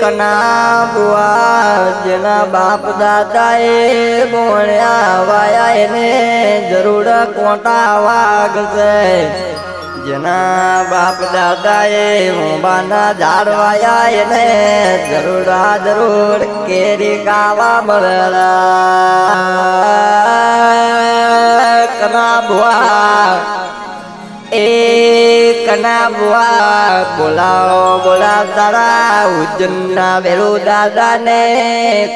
કના બુઆ જેના બાપ દાદા એ બોણ્યા વાયા એને જરૂર કોટા વાગશે. જેના બાપ દાદા એ મોબાના ઝાડ એને જરૂર જરૂર કેરી ગાવા મળેલા. કના બુઆ એ કના બુઆ બોલાવો બોલાવ તારા ઉજ્જનના દાદા ને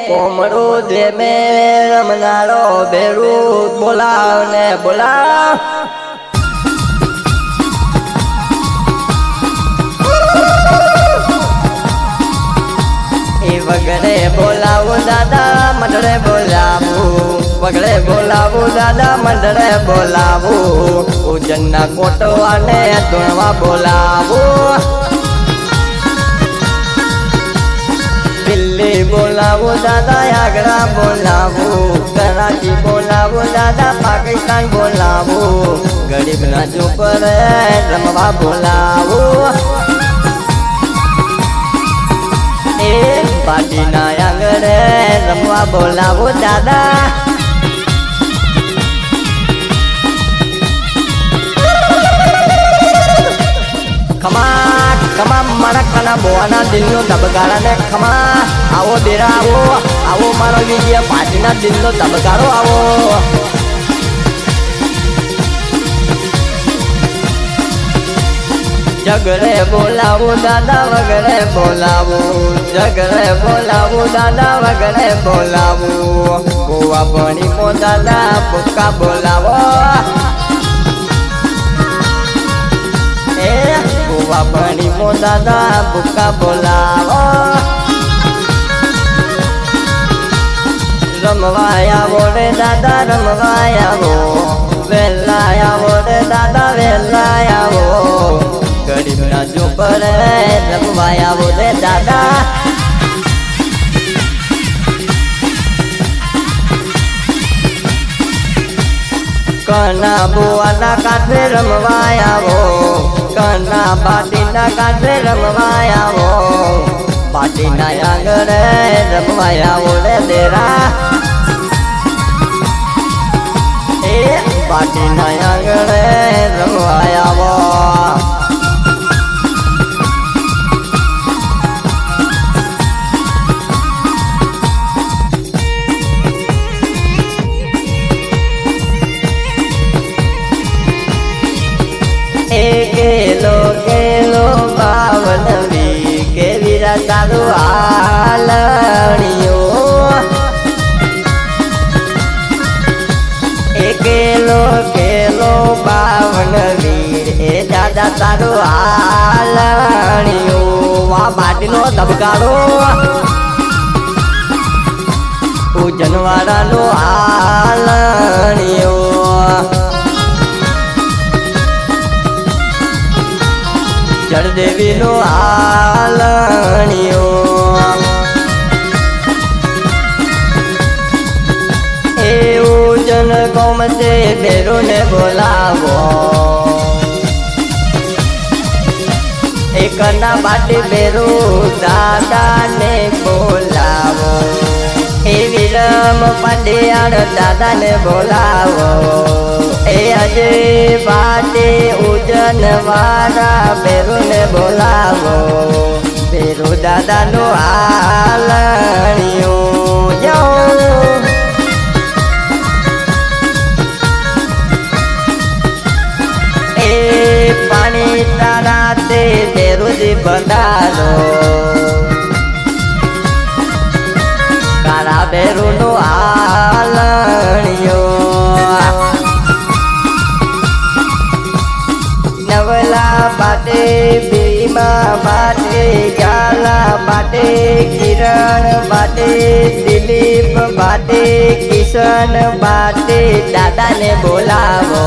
કોમરો જે મે રમનારો ભેરુ બોલાવ ને બોલાવ વગડે બોલાવો દાદા, મંડળે બોલાવું. વગડે બોલાવું દાદા, મંડળે બોલાવું. ઉજ્જનના કોટવાને ધૂણવા બોલાવો. દિલ્હી બોલાવો દાદા આગ્રા બોલાવો, કરાચી બોલાવો, દાદા પાકિસ્તાન બોલાવો, ગરીબના ચોપડે રમવા બોલાવો. એ પાટીના આંગણે રમવા બોલાવો, દાદા. ખમા ખમા મારા કાના બોવાના દિલનો ધબકારા ને ખમા આવો બેરા આવો આવો મારો વિજય, પાટીના દિલનો ધબકારો આવો. જગરે બોલાવું, દાદા વગરે બોલાવું. જગરે બોલાવું, દાદા વગરે બોલાવું. ગોવા ભણી મો દાદા ભૂકા બોલાવો. ગોવા પાણી મો દાદા ભૂકા બોલાવો. રમવાયા વોડે દાદા, રમવાયા વેલાયા વોડે દાદા વેલાયા ગરીબના પર રમવાયા વોડે દાદા. કના બુવાના કાંઠે રમવાયા કના પાટીના કાંઠે રમવાયા પાટીના આંગણે રમવાયા રે દેરા એ પાટીના આંગણે રમવાયા બાટીનો ધબકારો. પૂજનવાળાનો આલણીઓ. જળદેવીનો આલણીઓ. એવું જન ગમતે બેરોને બોલાવો. એકના બાટે બેરો દાદાને બોલાવો. એ વિરમ પંડ્યાળ, દાદાને બોલાવો. એ આજે બાટે ઉજન વાળા બેરુને બોલાવો. બેરુ દાદાનો આલણિયું. જાઓ બંધારો કાળા બેરુનો આલણિયો નવલા માટે બીમા માટે ગાલા માટે, કિરણ માટે, દિલીપ માટે, કિશન માટે. દાદાને બોલાવો.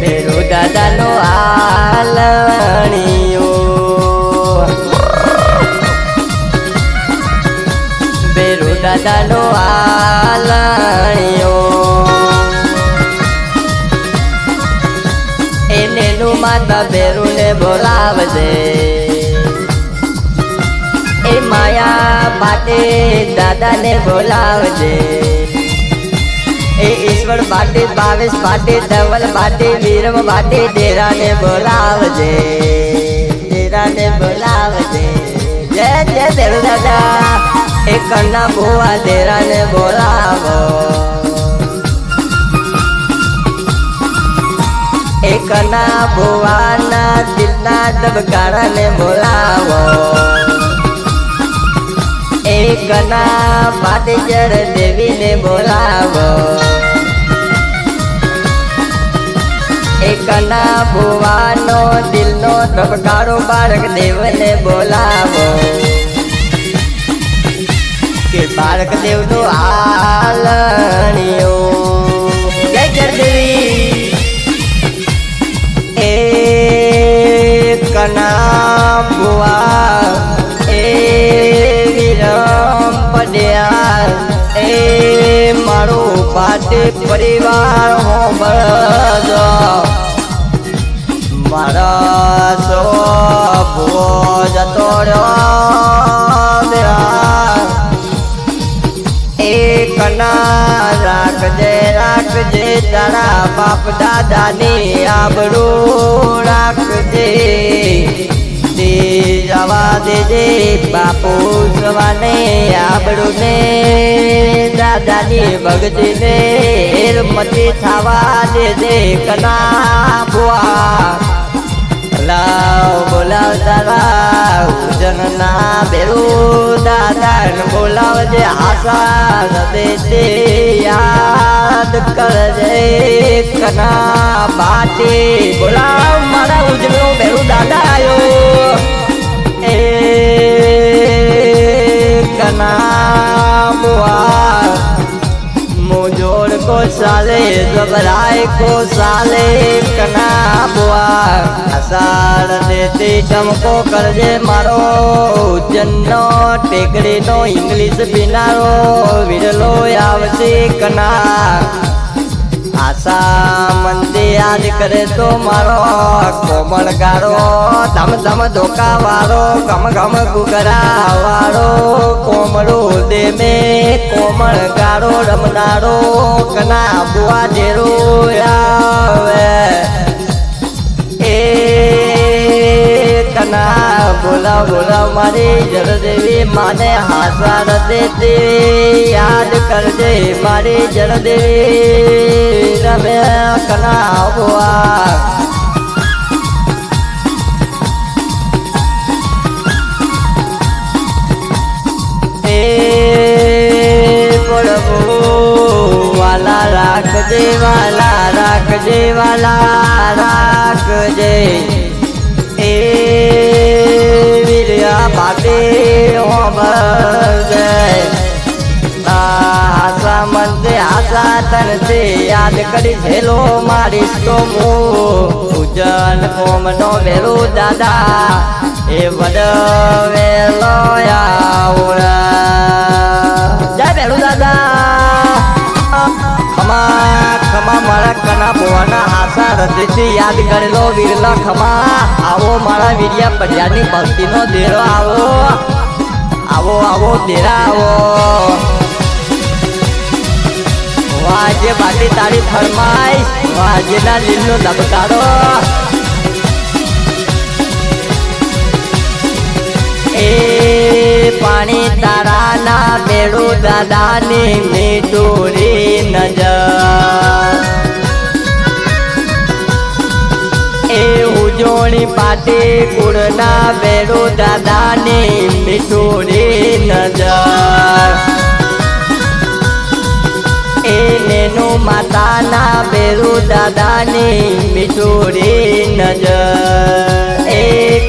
પેલો દાદાનો આલણીઓ. બેરુ દાદાનો આલણીઓ એને નું માતા બેરુને બોલાવજે. એ માયા માટે દાદાને બોલાવજે. એ ઈશ્વર માટે, બાવીસ માટે, ધવલ બાટે વીરમ બાટે ડેરાને બોલાવજે. ડેરાને બોલાવજે જય જય દેવ દાદા એ કન્ના ભુવા ડેરાને બોલાવો એ કન્ના ભુવાના દિલના દબકારાને બોલાવો એ કના પાટીચર દેવીને બોલાવો એ કના ભુવાનો દિલનો ધબકારો બાળક દેવને બોલાવો. કે બાળક દેવનો આલણીઓ. જય જરદેવી એ કના ભુવા એ વિરમ પડ્યા. એ મારો પાટે પરિવાર હોમળજો મારા ભુવો જતો રહ્યો એ કના રાખજે રાખજે, તારા બાપ દાદાની આબરૂ રાખજે. દે જવા દેજે, બાપુ જવાને આબરૂ ને દાદાની ભગતીને હેરમતી થવા દેજે કના બુઆ લાવ બોલાવ તારા જનના બેરું દાદા બોલાવજે, આશા દે યાદ કરજે, કના બાટે. બોલાવ મારા ઉજળો બેરું દાદા આવ્યો એ કના બુઆ સાલે જબરાય કો સાલે કના બુઆ અસાડ દેતી ચમકો કરજે મારો ઉજ્જનનો ટેકડીનો ઇંગ્લિશ બિનારો વિરલો આવશે કના આશા મંદે યાદ કરે તો મારો કોમળ ગારો ધમ ધમ ધોકા વાળો ગમ ગમ ગુગરા વાળો કોમળો દે મે કોમળ ગારો રમનારો કના બુઆ જેરો આવે. કના બોલા બોલા, મારી જળદેવી, માને હાસાર દેતી યાદ કરજે મારી જળદેવી. રમે વાલા રાખજે વાલા રાખજે વાલા, રાખજે તનતે યાદ કરી ભેલો મારીશ તો હું પૂજન કોમનો વેલો દાદા એ વડ વેલો જય ભેલો દાદા ખમા ખમા મારા કના ભુવાના આશા હૃદયથી યાદ કરેલો વીરલા ખમા આવો મારા વીરિયા પડિયાની ભક્તિનો દેરો આવો. આવો આવો દેરા આવો વાજે બાટી તારી ફરમાઈશ. વાજેના લીલનો ધબકારો. એ પાણી તારાના બેડું દાદાની મીઠુરી નજર. ઉજોણી પાટે કુળના દાદાને દાદાની રે નજર. નેનો માતાના બેરું દાદાની મીઠુરી નજર. એ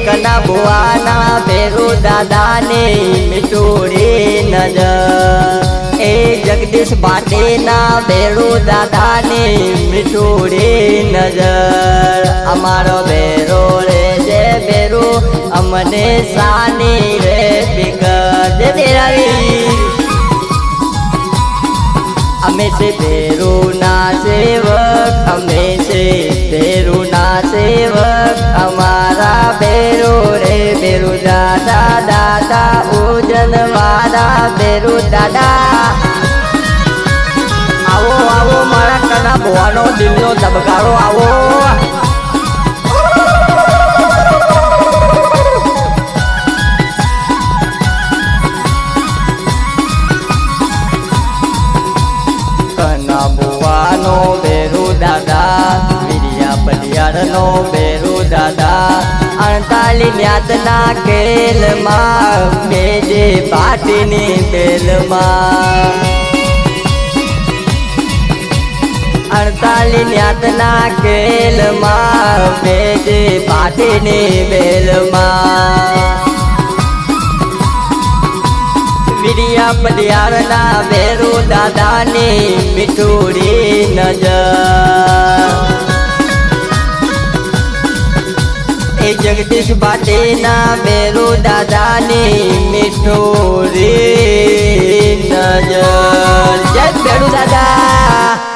કના ભુવાના બેરું દાદાની મીઠુરી નજર. એ જગદીશ પાટીના બેરું દાદાની મીઠોડી નજર. અમારો બેરો રે જે બેરો, અમને સાની રે બિગડ તેરાવી. અમે છે ભેરુના સેવક, અમે છે ભેરુના સેવક અમારા રે દાદા દાદા ઉજન વાળા બેરુ દાદા. આવો આવો, મારા કના બોવાનો દિલનો ધબકારો, આવો. કના બોવાનો બેરુ દાદા, વિરિયા બેરુ દાદા અણતાલી ન્યાતના કેલમાં, બેજે પાટીની બેલમાં. અડતાલી ન્યાતના કેલમાં, બેજે પાટીની બેલમાં. વિરિયા પડિયારના દાદા દાદાની મીઠુડી નજર. જગદીશ પાટેના મેરો દાદાને મીઠો રે નજર. જય ભેડુ દાદા.